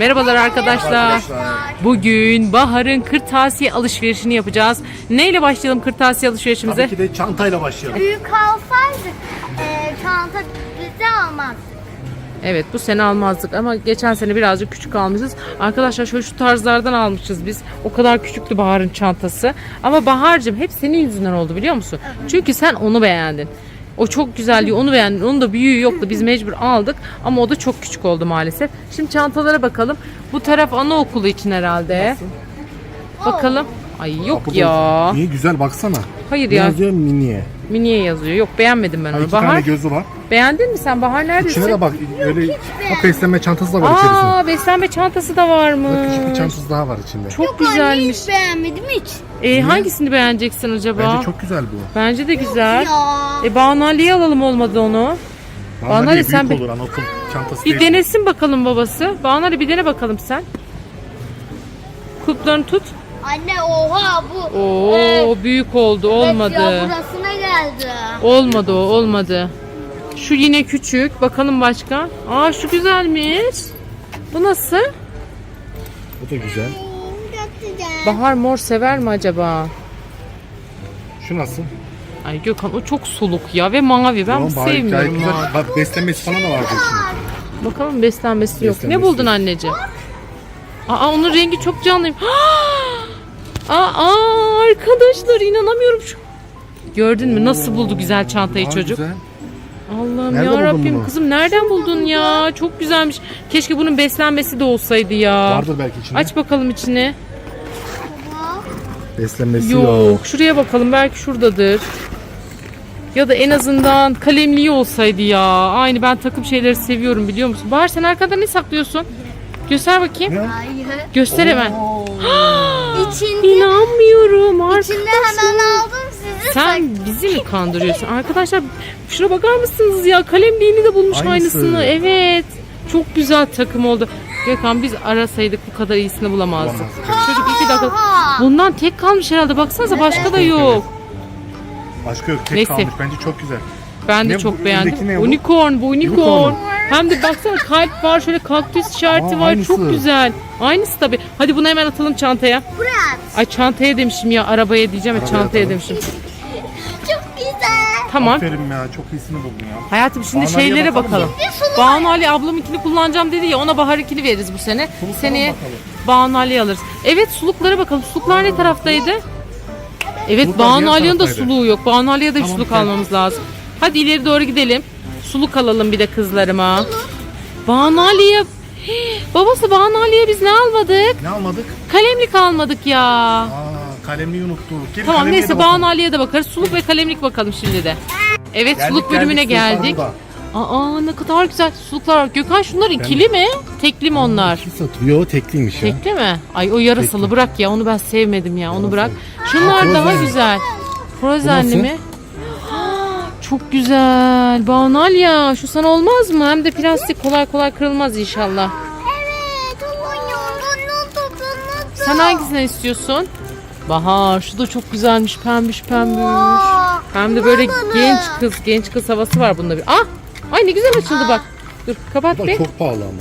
Merhabalar arkadaşlar. Bugün Bahar'ın kırtasiye alışverişini yapacağız. Neyle başlayalım kırtasiye alışverişimize? Tabii ki de çantayla başlayalım. Büyük alsaydık e, çanta bize almazdık. Evet bu sene almazdık ama geçen sene birazcık küçük almışız. Arkadaşlar şöyle şu tarzlardan almışız biz. O kadar küçüktü Bahar'ın çantası. Ama Bahar'cığım hep senin yüzünden oldu biliyor musun? Çünkü sen onu beğendin. O çok güzel diyor onu beğendin. Onun da büyüğü yoktu. Biz mecbur aldık ama o da çok küçük oldu maalesef. Şimdi çantalara bakalım. Bu taraf anaokulu için herhalde. Bakalım. Ay yok da- ya. Niye güzel baksana. Hayır ya. yazıyor miniye. Miniye yazıyor. Yok beğenmedim ben Ha, onu. iki tane Bahar gözü var. beğendin mi sen? Bahar İçine neredesin? de bak öyle bak beslenme çantası da var içerisinde. Aa beslenme çantası da Bak varmış. küçük bir çantası daha var içinde. Çok Anne güzelmiş. hiç beğenmedim hiç. E, hangisini beğeneceksin acaba? Bence çok güzel bu. Bence de güzel. Ya. E Banu Ali'ye alalım olmadı onu. Bana Bana ne, büyük sen bir- olur anaokul çantası Bir değil. denesin bakalım babası. Banu Ali bir dene bakalım sen. Kulplarını tut. Anne oha bu. Oo Evet. büyük oldu Evet ya, olmadı. burasına geldi. Olmadı o olmadı. Şu yine küçük. Bakalım başka. Aa şu güzelmiş. Bu nasıl? Bu da güzel. Çok güzel. Bahar mor sever mi acaba? Şu nasıl? Ay Gökhan o çok soluk ya ve mavi. Ben Tamam, bu bari gayet sevmiyorum güzel. mavi. Bak beslenmesi falan da vardı içinde. Bakalım beslenmesi yok. Ne Beslenmesi buldun yok. anneciğim? Aa onun rengi çok canlıyım. Aa, aa arkadaşlar inanamıyorum şu. Gördün mü nasıl buldu güzel çantayı Aa, çocuk? Güzel. Allah'ım Nerede ya buldun Rabbim bunu? kızım nereden buldun ya? Çok güzelmiş. Keşke bunun beslenmesi de olsaydı ya. Vardır belki içinde. Aç bakalım içini. Beslenmesi Yok. yok. Şuraya bakalım belki şuradadır. Ya da en azından kalemliği olsaydı ya. Aynı ben takım şeyleri seviyorum biliyor musun? Bahar sen arkada ne saklıyorsun? Göster bakayım. Hayır. Göster hemen. İçinde, İnanmıyorum arkadaşlar. içinde hemen aldım sizi. Sen bizi mi kandırıyorsun? Arkadaşlar şuna bakar mısınız ya? Kalemliğini de bulmuş Aynısı. aynısını. Evet. Çok güzel takım oldu. Gökhan biz arasaydık bu kadar iyisini bulamazdık. Çocuk iki dakika. Bundan tek kalmış herhalde. Baksanıza başka da yok. Başka yok tek Neyse. kalmış. Bence çok güzel. Ben de Ne çok bu? beğendim. Unicorn bu unicorn. Unicorn. Hem de baksana kalp var şöyle kaktüs işareti Aa, var. aynısı. Çok güzel. Aynısı tabii. Hadi bunu hemen atalım çantaya. Buraya. Ay çantaya demişim ya arabaya diyeceğim ya Arabaya çantaya atalım. demişim. Çok güzel. Tamam. Aferin ya çok iyisini buldun ya. Hayatım şimdi Banu Ali'ye şeylere bakalım bakalım. mı? Banu Ali ablamınkini kullanacağım dedi ya ona Bahar'ınkini veririz bu sene. Suluklara Seneye bakalım. Banu Ali'ye alırız. Evet suluklara bakalım. Suluklar ne taraftaydı? Evet Suluklar Banu diğer Ali'nin de taraftaydı. suluğu yok. Banu Ali'ye de Tamam, suluk almamız lazım. Hadi ileri doğru gidelim. Suluk alalım bir de kızlarıma. Banu Ali'ye Hii, Babası Banu Ali'ye biz ne almadık? Ne almadık? Kalemlik almadık ya. Aa kalemliği unuttuk. Gelin Tamam neyse de Banu bakalım. Ali'ye de bakarız. Suluk ve kalemlik bakalım şimdi de. Evet Geldik, suluk bölümüne geldik. burada. Aa ne kadar güzel suluklar var. Gökhan şunlar ikili mi? Tekli mi onlar? İki satıyor. Yo tekliymiş ya. Tekli mi? Ay o yarasalı Tekli. bırak ya onu ben sevmedim ya onu bırak. Şunlar Aa, daha güzel. Frozenli nasıl? mi? Çok güzel. Banal ya. Şu sana olmaz mı? Hem de plastik kolay kolay kırılmaz inşallah. Evet. Onun topluluğunu Sen hangisini istiyorsun? Bahar şu da çok güzelmiş pembiş pembiş. Aa, Hem de böyle bana. genç kız genç kız havası var bunda bir. Ah! Ay ne güzel açıldı bak. Dur kapat Bu bir. da Çok, çok pahalı ama.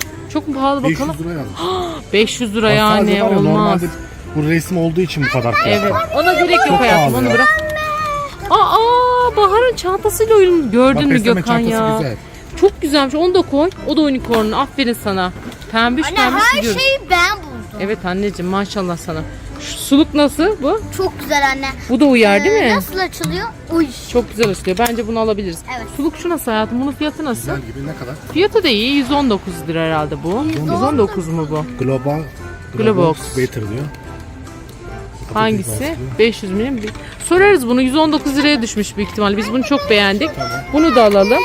mu pahalı bakalım? 500 lira yazmış. 500 lira sadece yani var ya, olmaz. Normalde bu resim olduğu için bu kadar fiyat. Evet. Ona gerek yok Çok hayatım. pahalı Onu bırak. Aa, Bahar'ın çantasıyla oyun gördün mü Gökhan ya? güzel. Çok güzelmiş. Onu da koy. O da unicorn. Aferin sana. Pembiş Anne pembiş her gidiyoruz. şeyi ben buldum. Evet anneciğim maşallah sana. Şu suluk nasıl bu? Çok güzel anne. Bu da uyar değil Ee, mi? Nasıl açılıyor? Uy. Çok güzel açılıyor. Bence bunu alabiliriz. Evet. Suluk şu nasıl hayatım? Bunun fiyatı nasıl? Güzel gibi ne kadar? Fiyatı da iyi. 119 lira herhalde bu. 119 mu bu? Global. Globox. Better diyor. Hangisi? 500 milim. Sorarız bunu. 119 liraya düşmüş büyük ihtimalle. Biz bunu çok beğendik. Bunu da alalım.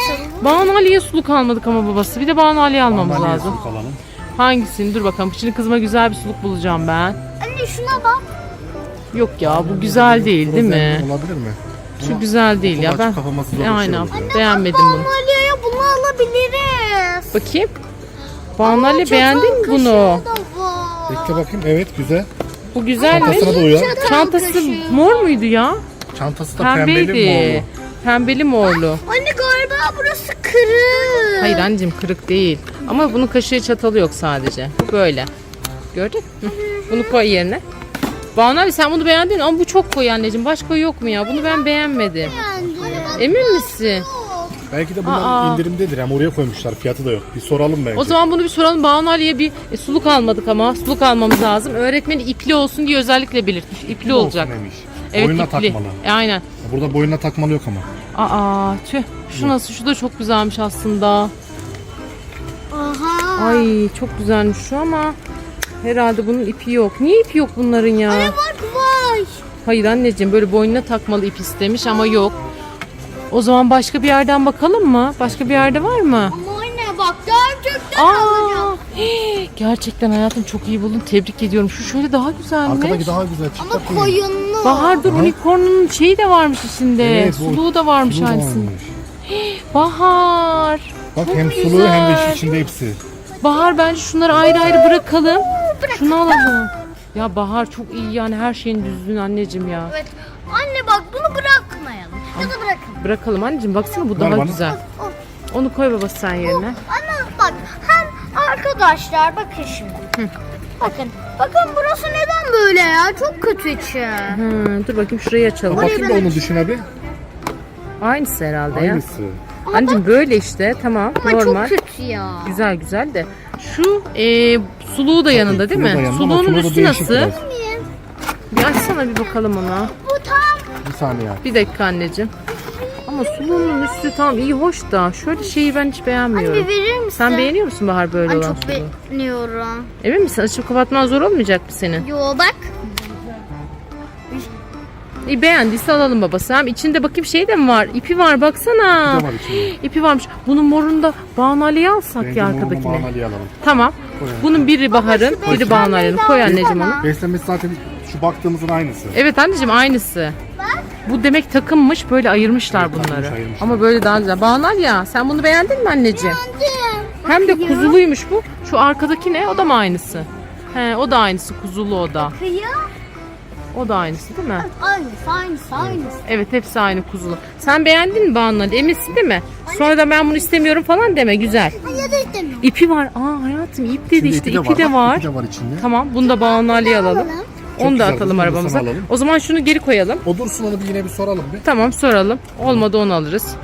Banu Ali'ye suluk almadık ama babası. Bir de Banu Ali'ye almamız Sandalye lazım. suluk alalım. Hangisini? Dur bakalım. Şimdi kızıma güzel bir suluk bulacağım ben. Anne şuna bak. Yok ya bu güzel değil değil mi? Frozen Olabilir mi? Şu güzel değil ya. Ben zor bir şey aynen oluyor. beğenmedim bunu. Maliye'ye bunu alabiliriz. Bakayım. Banu Ali beğendin mi bunu? Bekle bakayım. Evet güzel. Bu güzel mi? Çantasına da uyar. Çantası mor muydu ya? Çantası da pembeli Pembeydi. morlu. Pembeli morlu. Anne galiba burası kırık. Hayır anneciğim kırık değil. Ama bunun kaşığı çatalı yok sadece. Bu böyle. Gördün? Bunu koy yerine. Banu abi sen bunu beğendin ama bu çok koyu anneciğim. Başka yok mu ya? Bunu ben beğenmedim. Beğendim. Emin misin? Belki de bunlar Aa. indirimdedir ama oraya koymuşlar. Fiyatı da yok. Bir soralım bence. O zaman bunu bir soralım. Banu Ali'ye bir e, suluk almadık ama suluk almamız lazım. Öğretmeni ipli olsun diye özellikle belirtmiş. İpli Olsun olacak. demiş. Evet boynuna ipli. takmalı. E, aynen. Burada boynuna takmalı yok ama. Aa tüh. Şu nasıl? Şu da çok güzelmiş aslında. Aha. Ay çok güzelmiş şu ama herhalde bunun ipi yok. Niye ipi yok bunların ya? Bak var. Hayır anneciğim böyle boynuna takmalı ip istemiş ama yok. O zaman başka bir yerden bakalım mı? Başka bir yerde var mı? Ama anne bak gerçekten alacağım. Aa, hii, gerçekten hayatım çok iyi buldun. Tebrik ediyorum. Şu şöyle daha güzelmiş. Arkadaki daha güzel. Ama çıplak koyunlu. Bahar dur Aha. unicorn'un şeyi de varmış içinde. Evet, bu- Suluğu da varmış da aynısında. varmış. Bahar. Bak Çok hem suluğu güzel. hem de işin içinde hepsi. Bahar bence şunları ayrı ayrı bırakalım. Şunu alalım. Ya Bahar çok iyi yani her şeyin düzgün anneciğim ya. Evet. Anne bak bunu da bırakalım. Anneciğim baksana bu Ver daha bana. güzel. Onu koy babası sen yerine. Ana bak hem arkadaşlar bakın şimdi. Bakın. Bakın burası neden böyle ya? Çok kötü içi. Hı, dur bakayım şurayı açalım. Bakayım da onu düşün abi. Aynısı herhalde ya. Aynısı. Anneciğim böyle işte tamam Ama normal. çok kötü ya. Güzel güzel de. Şu e, suluğu da yanında değil suluğu da mi? yanında ama Suluğunun suluğu da üstü değişik nasıl? biraz. Bir açsana bir bakalım ona. Bu tam. Bir saniye. Bir dakika anneciğim. Ama suluğunun üstü tam iyi hoş da şöyle şeyi ben hiç beğenmiyorum. Anne verir misin? Sen beğeniyor musun Bahar böyle Ben olan çok suluğu? beğeniyorum. Emin misin? Açıp kapatman zor olmayacak mı senin? Yo bak. İyi beğendiyse alalım babası. Hem içinde bakayım şey de mi var? İpi var baksana. Bir de var içinde. İpi varmış. Bunun morunda Banu Ali'yi alsak Bence ya morunu arkadakine. manaliye alalım. Tamam. Koyalım. Bunun biri Bahar'ın, şu biri Banu Ali'nin. Koy anneciğim onu. Beslenmesi zaten şu baktığımızın aynısı. Evet anneciğim aynısı. Bu demek takımmış böyle ayırmışlar Evet, bunları. takımmış, ayırmışlar. Ama böyle daha güzel. Banu Ali ya sen bunu beğendin mi anneciğim? Anne. Hem de kuzuluymuş bu. Şu arkadaki ne? O da mı aynısı? He o da aynısı kuzulu o da. Kıyı. O da aynısı değil mi? Aynısı aynısı aynısı. Evet hepsi aynı kuzulu. Sen beğendin mi Banu Ali? Eminsin değil mi? Sonra da ben bunu istemiyorum falan deme güzel. Ya da istemiyorum. İpi var. Aa hayatım ip dedi Şimdi işte ipi de de bak, var. ipi de var içinde. Tamam bunu da Banu Ali'ye alalım. Alalım. Onu da güzel, atalım bunu da arabamıza. sana alalım. O zaman şunu geri koyalım. O dursun onu bir yine bir soralım bir. Tamam soralım. Olmadı onu alırız.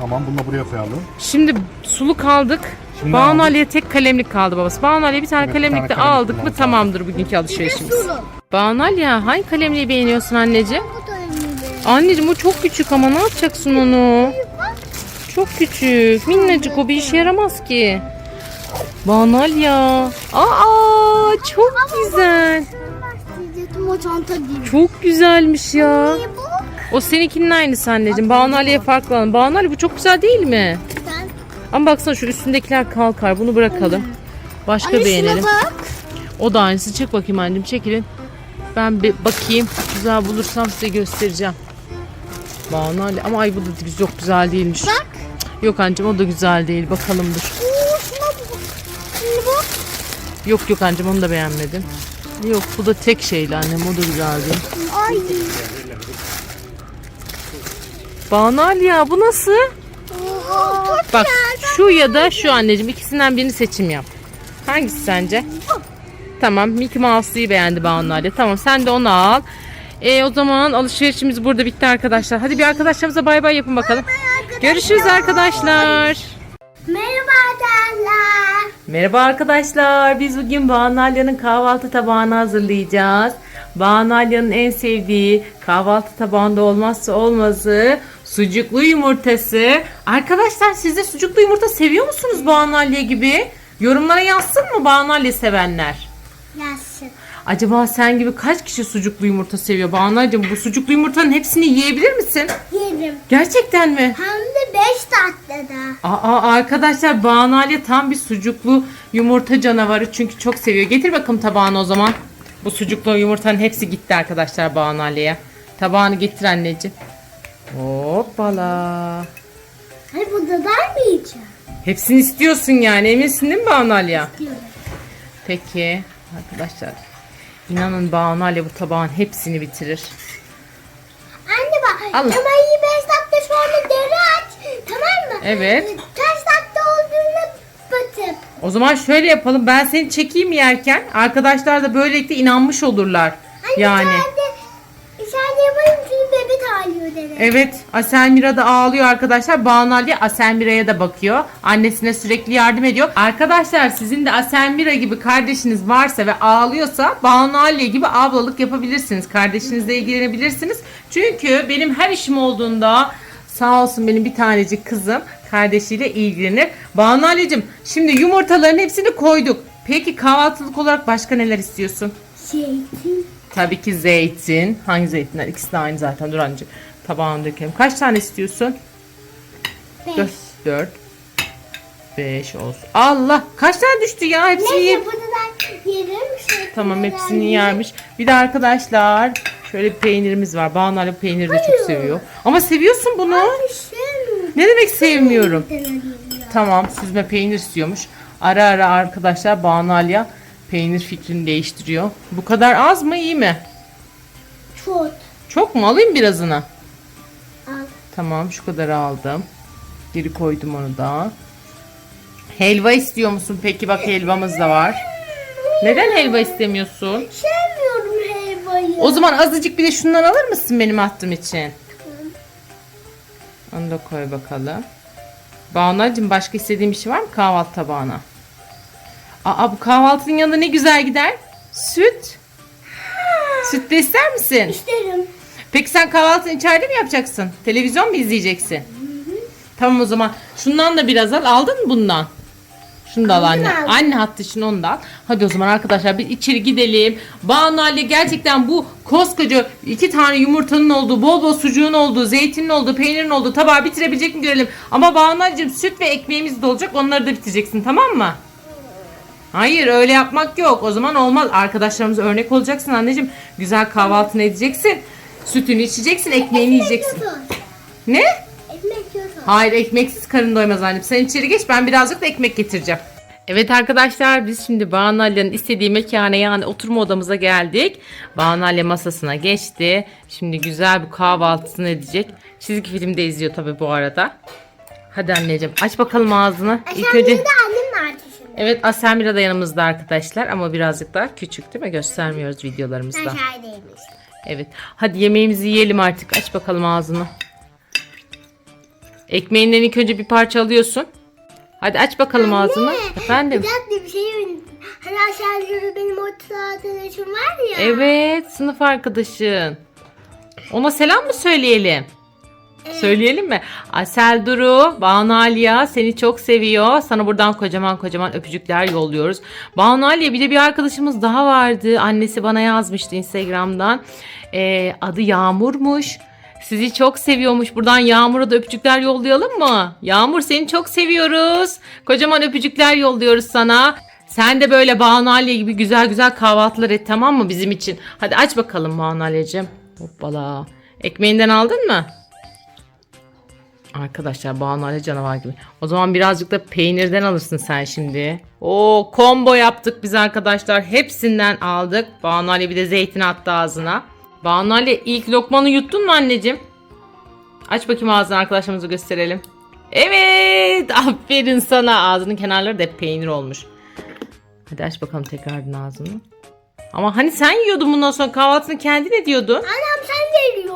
Tamam bunu da buraya koyalım. Şimdi suluk aldık. Şimdi ne Banu aldık? Ali'ye tek kalemlik kaldı babası. Banu Ali'ye bir tane Evet, bir kalemlik tane de kalemlik aldık mı tamamdır bugünkü alışverişimiz. Sulu. Banu Ali ya hangi kalemliği beğeniyorsun anneciğim? Anneciğim o çok küçük ama ne yapacaksın onu? Çok küçük. Minnacık o bir işe yaramaz ki. Banu Ali ya. Aa çok güzel. Çok güzelmiş ya. O seninkinin aynısı anneciğim. Banu Ali'ye farklı alalım. Banu Ali bu çok güzel değil mi? Ama baksana şu üstündekiler kalkar. Bunu bırakalım. Başka Anne beğenelim. O da aynısı. Çek bakayım anneciğim çekilin. Ben bir bakayım. Güzel bulursam size göstereceğim. Banu Ali. Ama ay bu da çok güzel değilmiş. Bak. Yok anneciğim o da güzel değil. Bakalım dur. Oo şuna bak. Şimdi bak. Yok yok anneciğim onu da beğenmedim. Yok bu da tek şeyli annem o da güzel değil. Ay. Banu Ali ya bu nasıl? Oha. Bak şu ya da şu anneciğim ikisinden birini seçim yap. Hangisi sence? Tamam Mickey Mouse'luyu beğendi Banu Ali. Tamam sen de onu al. E, o zaman alışverişimiz burada bitti arkadaşlar. Hadi bir arkadaşlarımıza bay bay yapın bakalım. Görüşürüz arkadaşlar. Merhaba arkadaşlar. Merhaba arkadaşlar. Biz bugün Banu Alya'nın kahvaltı tabağını hazırlayacağız. Banu Alya'nın en sevdiği kahvaltı tabağında olmazsa olmazı sucuklu yumurtası. Arkadaşlar siz de sucuklu yumurta seviyor musunuz Banu Alya gibi? Yorumlara yazsın mı Banu Alya sevenler? Yazsın. Acaba sen gibi kaç kişi sucuklu yumurta seviyor? Banu'cığım bu sucuklu yumurtanın hepsini yiyebilir misin? Yerim. Gerçekten mi? Hem de 5 tatlıda. Aa arkadaşlar Banu Ali tam bir sucuklu yumurta canavarı çünkü çok seviyor. Getir bakalım tabağını o zaman. Bu sucuklu yumurtanın hepsi gitti arkadaşlar Banu Ali'ye. Tabağını getir anneciğim. Hoppala. Hayır burada ben mi yiyeceğim? Hepsini istiyorsun yani eminsin değil mi Banu Ali'ye? Diyorum. Peki arkadaşlar. İnanın Banu Ali bu tabağın hepsini bitirir. Anne bak. Allah. Ama iyi 5 dakika sonra deri aç. Tamam mı? Evet. Kaç dakika olduğunu batıp. O zaman şöyle yapalım. Ben seni çekeyim yerken arkadaşlar da böylelikle inanmış olurlar. Yani. Sen de yapayım çünkü bebek Evet, Aselmira da ağlıyor arkadaşlar. Banu Ali Aselmira'ya da bakıyor. Annesine sürekli yardım ediyor. Arkadaşlar sizin de Aselmira gibi kardeşiniz varsa ve ağlıyorsa Banu Ali gibi ablalık yapabilirsiniz. Kardeşinizle ilgilenebilirsiniz. Çünkü benim her işim olduğunda sağ olsun benim bir tanecik kızım kardeşiyle ilgilenir. Banu Ali'cim şimdi yumurtaların hepsini koyduk. Peki kahvaltılık olarak başka neler istiyorsun? Zeytin. Tabii ki zeytin. Hangi zeytinler? İkisi de aynı zaten. Dur anneciğim. Tabağına dökelim. Kaç tane istiyorsun? Beş. 4. 4. 5 olsun. Allah! Kaç tane düştü ya? Hepsini Neyse bunu yerim. Şey, Tamam hepsini yermiş. Bir de arkadaşlar şöyle bir peynirimiz var. Banu Ali peyniri de çok Hayır. seviyor. Ama seviyorsun bunu. Ne demek sevmiyorum? Tamam süzme peynir istiyormuş. Ara ara arkadaşlar Banu Ali'ye peynir fikrini değiştiriyor. Bu kadar az mı iyi mi? Çok. Çok mu? Alayım birazını. Tamam şu kadar aldım. Geri koydum onu da. Helva istiyor musun? Peki bak helvamız da var. Neden helva istemiyorsun? Sevmiyorum helvayı. O zaman azıcık bir de şundan alır mısın benim attığım için? Onu da koy bakalım. Banacığım başka istediğin bir şey var mı kahvaltı tabağına? Aa bu kahvaltının yanında ne güzel gider. Süt. Süt de ister misin? İsterim. Peki sen kahvaltını içeride mi yapacaksın? Televizyon mu izleyeceksin? Tamam o zaman. Şundan da biraz al. Aldın mı bundan? Şunu da al anne. aldım. Anne hattı için onu da al. Hadi o zaman arkadaşlar biz içeri gidelim. Banu Ali gerçekten bu koskoca iki tane yumurtanın olduğu, bol bol sucuğun olduğu, zeytinin olduğu, peynirin olduğu tabağı bitirebilecek mi görelim. Ama Banu Ali'cim süt ve ekmeğimiz de olacak. Onları da bitireceksin tamam mı? Hayır öyle yapmak yok. O zaman olmaz. Arkadaşlarımıza örnek olacaksın anneciğim. Güzel kahvaltını edeceksin. Sütünü içeceksin, ekmeğini yiyeceksin. yiyorsun. Ne? Ekmek yiyorsun. Hayır ekmeksiz karın doymaz annem. Sen içeri geç ben birazcık da ekmek getireceğim. Evet arkadaşlar biz şimdi Banu Ali'nin istediği mekana yani oturma odamıza geldik. Banu Ali masasına geçti. Şimdi güzel bir kahvaltısını edecek. Çizgi film de izliyor tabi bu arada. Hadi anneciğim aç bakalım ağzını. İlk önce... annem vardı şimdi. Evet Asemira da yanımızda arkadaşlar ama birazcık daha küçük değil mi? Göstermiyoruz Ben videolarımızda. şahideymiş. Evet. Hadi yemeğimizi yiyelim artık. Aç bakalım ağzını. Ekmeğinden ilk önce bir parça alıyorsun. Hadi aç bakalım ağzını. Efendim. Bir bir şey unuttum. Hani aşağıda benim orta arkadaşım var ya. Evet, sınıf arkadaşın. Ona selam mı söyleyelim? Söyleyelim mi? Asel Duru, Banu Aliye seni çok seviyor. Sana buradan kocaman kocaman öpücükler yolluyoruz. Banu Aliye bir de bir arkadaşımız daha vardı. Annesi bana yazmıştı Instagram'dan. Ee, adı Yağmur'muş. Sizi çok seviyormuş. Buradan Yağmur'a da öpücükler yollayalım mı? Yağmur seni çok seviyoruz. Kocaman öpücükler yolluyoruz sana. Sen de böyle Banu Aliye gibi güzel güzel kahvaltılar et tamam mı bizim için? Hadi aç bakalım Banu Aliyeciğim. Hoppala. Ekmeğinden aldın mı? Arkadaşlar Banu Ali canavar gibi. O zaman birazcık da peynirden alırsın sen şimdi. Oo combo yaptık biz arkadaşlar. Hepsinden aldık. Banu Ali bir de zeytin attı ağzına. Banu Ali ilk lokmanı yuttun mu anneciğim? Aç bakayım ağzını arkadaşlarımıza gösterelim. Evet aferin sana. Ağzının kenarları da hep peynir olmuş. Hadi aç bakalım tekrardan ağzını. Ama hani sen yiyordun bundan sonra kahvaltını kendin ediyordun. Anam sen veriyorsun.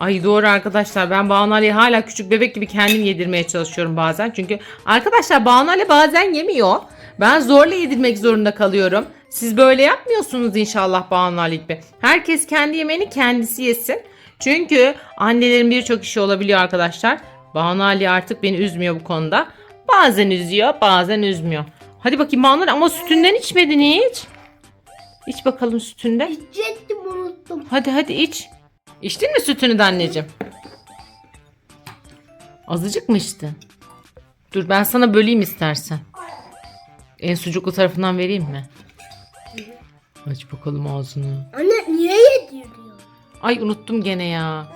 Ay doğru arkadaşlar ben Banu Ali'ye hala küçük bebek gibi kendim yedirmeye çalışıyorum bazen. Çünkü arkadaşlar Banu Ali bazen yemiyor. Ben zorla yedirmek zorunda kalıyorum. Siz böyle yapmıyorsunuz inşallah Banu Ali gibi. Herkes kendi yemeğini kendisi yesin. Çünkü annelerin birçok işi olabiliyor arkadaşlar. Banu Ali artık beni üzmüyor bu konuda. Bazen üzüyor bazen üzmüyor. Hadi bakayım Banu Ali ama sütünden içmedin hiç. İç bakalım sütünden. İçecektim unuttum. Hadi hadi iç. İçtin mi sütünü de anneciğim? Azıcık mı içtin? Dur ben sana böleyim istersen. En sucuklu tarafından vereyim mi? Aç bakalım ağzını. Anne niye yediriyorsun? Ay unuttum gene ya.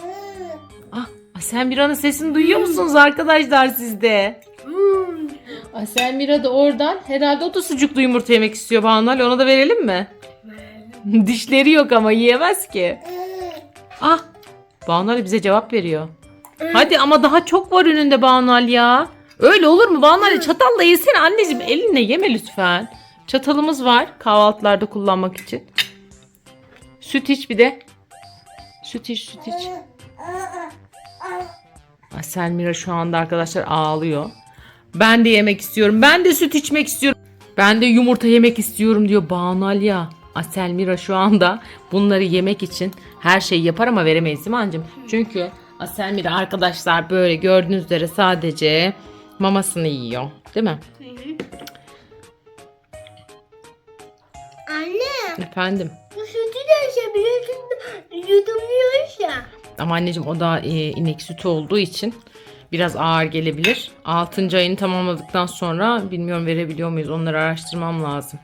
Ah Aselmira'nın sesini duyuyor musunuz arkadaşlar sizde? Hmm. Aselmira da oradan herhalde o da sucuklu yumurta yemek istiyor Banu Ali. Ona da verelim mi? Dişleri yok ama yiyemez ki. Ah Banu Ali bize cevap veriyor. Hadi ama daha çok var önünde Banu Ali ya. Öyle olur mu? Bana çatalla yesene anneciğim. Elinle yeme lütfen. Çatalımız var kahvaltılarda kullanmak için. Süt iç bir de. Süt iç, süt iç. Ay, Selmira şu anda arkadaşlar ağlıyor. Ben de yemek istiyorum. Ben de süt içmek istiyorum. Ben de yumurta yemek istiyorum diyor Banu Alya. Ay, Selmira şu anda bunları yemek için her şeyi yapar ama veremeyiz değil mi anneciğim? Çünkü Selmira arkadaşlar böyle gördüğünüz üzere sadece mamasını yiyor. Değil mi? Anne Efendim. bu sütü de içebiliyorsun. Yudumluyoruz ya. Ama anneciğim o da e, inek sütü olduğu için biraz ağır gelebilir. 6. ayını tamamladıktan sonra bilmiyorum verebiliyor muyuz onları araştırmam lazım.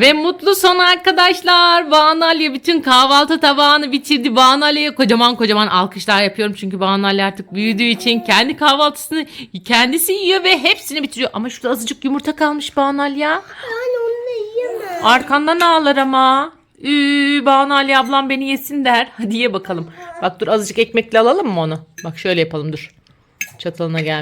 Ve mutlu son arkadaşlar. Banu Aliye bütün kahvaltı tabağını bitirdi. Banu Aliye'ye kocaman kocaman alkışlar yapıyorum. Çünkü Banu Ali artık büyüdüğü için kendi kahvaltısını kendisi yiyor ve hepsini bitiriyor. Ama şurada azıcık yumurta kalmış Banu Ali ya. Anne onu yiyemem. Arkandan ağlar ama. Ü, Banu Ali ablam beni yesin der. Hadi ye bakalım. Bak dur azıcık ekmekle alalım mı onu? Bak şöyle yapalım dur. Çatalına gel.